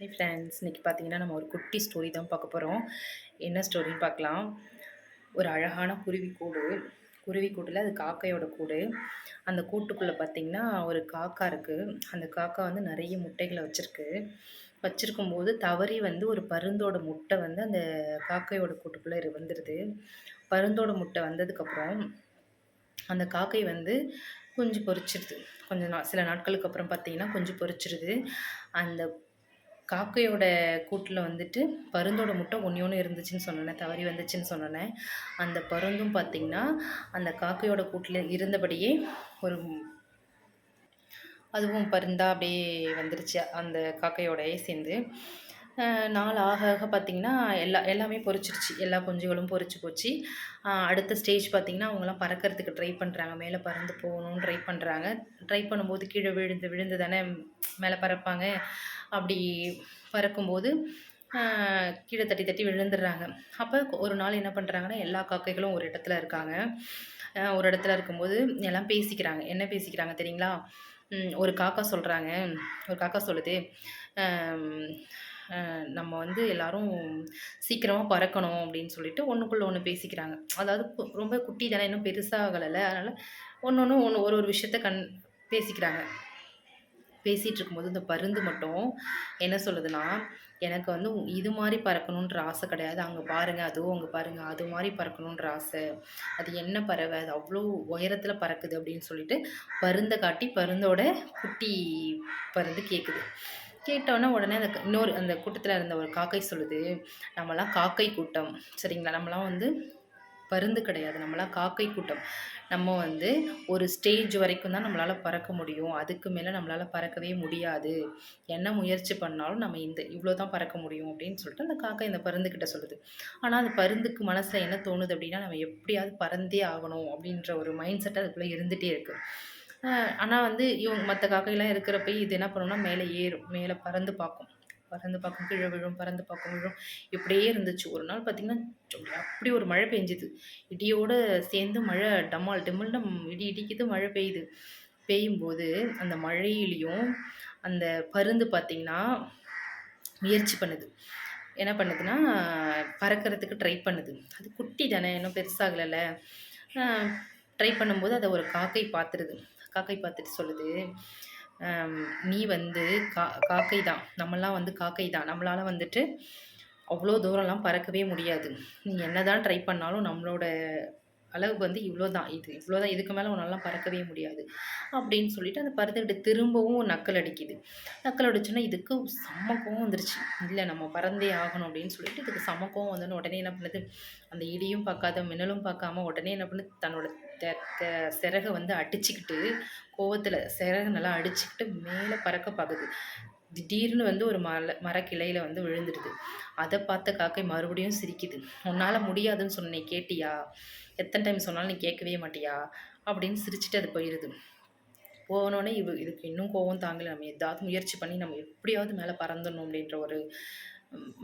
Hi friends இன்றைக்கி பார்த்தீங்கன்னா நம்ம ஒரு குட்டி ஸ்டோரி தான் பார்க்க போகிறோம் என்ன ஸ்டோரின்னு பார்க்கலாம். ஒரு அழகான குருவி கூடு. குருவி கூட்டில் அது காக்கையோட கூடு. அந்த கூட்டுக்குள்ளே பார்த்திங்கன்னா ஒரு காக்கா இருக்குது அந்த காக்கா வந்து நிறைய முட்டைகளை வச்சுருக்கு. வச்சுருக்கும்போது தவறி வந்து ஒரு பருந்தோட முட்டை வந்து அந்த காக்கையோட கூட்டுக்குள்ளே வந்துடுது பருந்தோட முட்டை வந்ததுக்கப்புறம் அந்த காக்கை வந்து குஞ்சு பொறிச்சிடுது கொஞ்சம் நா சில நாட்களுக்கு அப்புறம் பார்த்தீங்கன்னா குஞ்சு பொறிச்சிடுது அந்த காக்கையோட கூட்டில் வந்துட்டு பருந்தோட முட்டை ஒன்று ஒன்று இருந்துச்சுன்னு சொன்னேன் தவறி வந்துச்சுன்னு சொன்னேன். அந்த பருந்தும் பார்த்திங்கன்னா அந்த காக்கையோட கூட்டில் இருந்தபடியே ஒரு அதுவும் பருந்தா அப்படியே வந்துருச்சு அந்த காக்கையோடையே சேர்ந்து. நாள் ஆக ஆக பார்த்திங்கன்னா எல்லா எல்லாமே பொறிச்சிருச்சு. எல்லா குஞ்சுகளும் பொறிச்சு போச்சு. அடுத்த ஸ்டேஜ் பார்த்திங்கன்னா அவங்களாம் பறக்கிறதுக்கு ட்ரை பண்ணுறாங்க மேலே பறந்து போகணும்னு ட்ரை பண்ணுறாங்க ட்ரை பண்ணும்போது கீழே விழுந்து விழுந்து தானே மேலே பறப்பாங்க. அப்படி பறக்கும்போது கீழே தட்டி தட்டி விழுந்துடுறாங்க. அப்போ ஒரு நாள் என்ன பண்ணுறாங்கன்னா எல்லா காக்கைகளும் ஒரு இடத்துல இருக்காங்க. ஒரு இடத்துல இருக்கும்போது எல்லாம் பேசிக்கிறாங்க. என்ன பேசிக்கிறாங்க தெரியுங்களா? ஒரு காக்கா சொல்கிறாங்க ஒரு காக்கா சொல்லுது. நம்ம வந்து எல்லாரும் சீக்கிரமாக பறக்கணும் அப்படின்னு சொல்லிட்டு ஒன்றுக்குள்ளே ஒன்று பேசிக்கிறாங்க. அதாவது ரொம்ப குட்டி தானே இன்னும் பெருசாகலை அதனால் ஒன்று ஒன்று ஒன்று ஒரு ஒரு விஷயத்த கண் பேசிக்கிறாங்க. பேசிகிட்டு இருக்கும்போது இந்த பருந்து மட்டும் என்ன சொல்லுதுன்னா எனக்கு வந்து இது மாதிரி பறக்கணுன்ற ஆசை கிடையாது. அங்கே பாருங்கள் அதுவும் அங்கே பாருங்கள் அது மாதிரி பறக்கணுன்ற ஆசை. அது என்ன பறவை? அது அவ்வளோ உயரத்தில் பறக்குது அப்படின்னு சொல்லிட்டு பருந்தை காட்டி பருந்தோட குட்டி பருந்து கேட்குது கேட்டோன்னே உடனே அந்த இன்னொரு அந்த கூட்டத்தில் இருந்த ஒரு காக்கை சொல்லுது நம்மலாம் காக்கை கூட்டம். சரிங்களா? நம்மலாம் வந்து பருந்து கிடையாது. நம்மளாம் காக்கை கூட்டம். நம்ம வந்து ஒரு ஸ்டேஜ் வரைக்கும் தான் நம்மளால் பறக்க முடியும். அதுக்கு மேலே நம்மளால் பறக்கவே முடியாது. என்ன முயற்சி பண்ணாலும் நம்ம இந்த இவ்வளோ தான் பறக்க முடியும் அப்படின்னு சொல்லிட்டு அந்த காக்கை இந்த பருந்துக்கிட்ட சொல்லுது. ஆனால் அந்த பருந்துக்கு மனசில் என்ன தோணுது அப்படின்னா நம்ம எப்படியாவது பறந்தே ஆகணும் அப்படின்ற ஒரு மைண்ட் செட் அதுக்குள்ளே இருந்துகிட்டே இருக்குது ஆனால் வந்து இவங்க மற்ற காக்கையெல்லாம் இருக்கிறப்ப இது என்ன பண்ணுன்னா மேலே ஏறும். மேலே பறந்து பார்க்கும். பறந்து பார்க்கும் கீழே விழும் பறந்து பார்க்கும் விழும். இப்படியே இருந்துச்சு. ஒரு நாள் பார்த்திங்கன்னா அப்படி ஒரு மழை பெஞ்சுது. இடியோடு சேர்ந்து மழை டமால் டெம்மில்னு இடி இடிக்குது மழை பெய்யுது. பெய்யும்போது அந்த மழையிலையும் அந்த பருந்து பார்த்திங்கன்னா முயற்சி பண்ணுது. என்ன பண்ணுதுன்னா பறக்கிறதுக்கு ட்ரை பண்ணுது. அது குட்டி தானே இன்னும் பெருசாகலைல்ல. ட்ரை பண்ணும்போது அதை ஒரு காக்கை பார்த்துருது காக்கை பார்த்துட்டு சொல்லுது. நீ வந்து கா காக்கை தான் நம்மளாம் வந்து காக்கை தான் நம்மளால் வந்துட்டு அவ்வளோ தூரம்லாம் பறக்கவே முடியாது. நீ என்ன தான் ட்ரை பண்ணாலும் நம்மளோட அளவு வந்து இவ்வளோ தான் இது இவ்வளோ தான் இதுக்கு மேலே உன்னாலாம் பறக்கவே முடியாது. அப்படின்னு சொல்லிட்டு அந்த பறந்துக்கிட்டு திரும்பவும் நக்கல் அடிக்குது. நக்கல் அடிச்சோன்னா இதுக்கு சமக்கம் வந்துருச்சு. இல்லை நம்ம பறந்தே ஆகணும் அப்படின்னு சொல்லிட்டு இதுக்கு சமக்கம் வந்தோன்னு உடனே என்ன பண்ணுது? அந்த இடியும் பார்க்காத மின்னலும் பார்க்காம உடனே என்ன பண்ணுது? தன்னோட சிறகை வந்து அடிச்சுக்கிட்டு கோவத்தில் சிறகு நல்லா அடிச்சுக்கிட்டு மேலே பறக்க பார்க்குது திடீர்னு வந்து ஒரு மர மரக்கிளையில் வந்து விழுந்துடுது. அதை பார்த்த காக்கை மறுபடியும் சிரிக்குது. உன்னால் முடியாதுன்னு சொன்னேன் கேட்டியா? எத்தனை டைம் சொன்னாலும் நீ கேட்கவே மாட்டியா? அப்படின்னு சிரிச்சுட்டு அது போயிடுது போனோடனே இவ இதுக்கு இன்னும் கோவம் தாங்கலை. நம்ம ஏதாவது முயற்சி பண்ணி நம்ம எப்படியாவது மேலே பறந்துடணும் அப்படின்ற ஒரு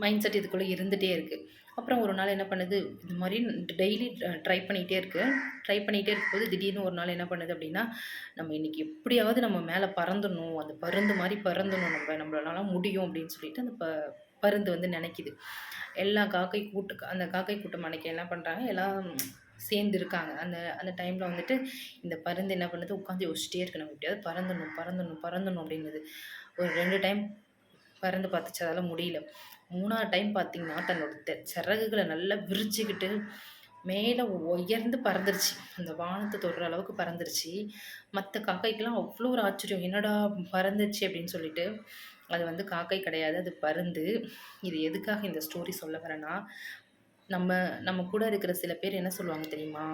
மைண்ட் செட் இதுக்குள்ளே இருந்துகிட்டே இருக்குது. அப்புறம் ஒரு நாள் என்ன பண்ணுது இது மாதிரி டெய்லி ட்ரை பண்ணிகிட்டே இருக்குது ட்ரை பண்ணிகிட்டே இருக்கும்போது திடீர்னு ஒரு நாள் என்ன பண்ணுது அப்படின்னா நம்ம இன்றைக்கி எப்படியாவது நம்ம மேலே பறந்துடணும் அந்த பருந்து மாதிரி பறந்துடணும் நம்ம நம்மளால முடியும் அப்படின்னு சொல்லிட்டு அந்த ப பருந்து வந்து நினைக்கிது. எல்லா காக்கை கூட்டு அந்த காக்கை கூட்டம் அன்னைக்கு என்ன பண்ணுறாங்க எல்லாம் சேர்ந்து இருக்காங்க. அந்த அந்த டைமில் வந்துட்டு இந்த பருந்து என்ன பண்ணுது உட்காந்து யோசிச்சிட்டே இருக்கு. நம்ம எப்படியாவது பறந்துடணும் பறந்துடணும் பறந்துடணும் அப்படின்னது. ஒரு ரெண்டு டைம் பறந்து பார்த்துச்சு. அதால் முடியல. மூணாவது டைம் பார்த்திங்கன்னா தன்னோட சிறகுகளை நல்லா விரிச்சுக்கிட்டு மேலே உயர்ந்து பறந்துருச்சு. அந்த வானத்தை தொடுற அளவுக்கு பறந்துருச்சு. மற்ற காக்கைக்கெல்லாம் அவ்வளோ ஒரு ஆச்சரியம். என்னடா பறந்துச்சு அப்படின்னு சொல்லிட்டு அது வந்து காக்கை கிடையாது. அது பருந்து. இது எதுக்காக இந்த ஸ்டோரி சொல்ல வரேன்னா நம்ம நம்ம கூட இருக்கிற சில பேர் என்ன சொல்லுவாங்க தெரியுமா?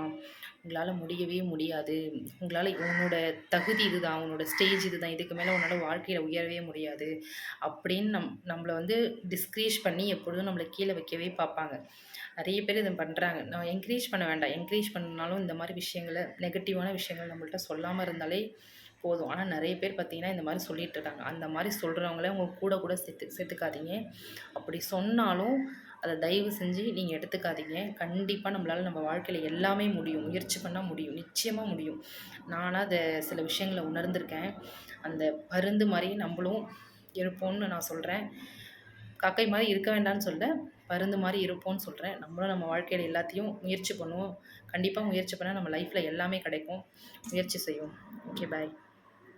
உங்களால் முடியவே முடியாது. உங்களால் உன்னோட தகுதி இதுதான் உன்னோட ஸ்டேஜ் இதுதான் இதுக்கு மேலே உன்னால் வாழ்க்கையில் உயரவே முடியாது. அப்படின்னு நம் நம்மளை வந்து டிஸ்கரேஜ் பண்ணி எப்பொழுதும் நம்மளை கீழே வைக்கவே பார்ப்பாங்க. நிறைய பேர் இதை பண்ணுறாங்க நான் என்கரேஜ் பண்ண வேண்டாம். என்கரேஜ் பண்ணாலும் இந்த மாதிரி விஷயங்களை நெகட்டிவான விஷயங்கள் நம்மள்கிட்ட சொல்லாமல் இருந்தாலே போதும். ஆனால் நிறைய பேர் பார்த்திங்கன்னா இந்த மாதிரி சொல்லிகிட்டு இருக்காங்க. அந்த மாதிரி சொல்கிறவங்களே உங்கள் கூட கூட சேர்த்து சேர்த்துக்காதீங்க. அப்படி சொன்னாலும் அதை தயவு செஞ்சு நீங்கள் எடுத்துக்காதீங்க கண்டிப்பாக நம்மளால் நம்ம வாழ்க்கையில் எல்லாமே முடியும் முயற்சி பண்ணால் முடியும் நிச்சயமாக முடியும் நானாக அதை சில விஷயங்களை உணர்ந்திருக்கேன் அந்த பருந்து மாதிரி நம்மளும் இருப்போம்னு நான் சொல்கிறேன் காக்கை மாதிரி இருக்க வேண்டாம்னு சொல்ல பருந்து மாதிரி இருப்போம்னு சொல்கிறேன் நம்மளும் நம்ம வாழ்க்கையில் எல்லாத்தையும் முயற்சி பண்ணுவோம். கண்டிப்பாக முயற்சி பண்ணால் நம்ம லைஃப்பில் எல்லாமே கிடைக்கும். முயற்சி செய்வோம். Okay bye.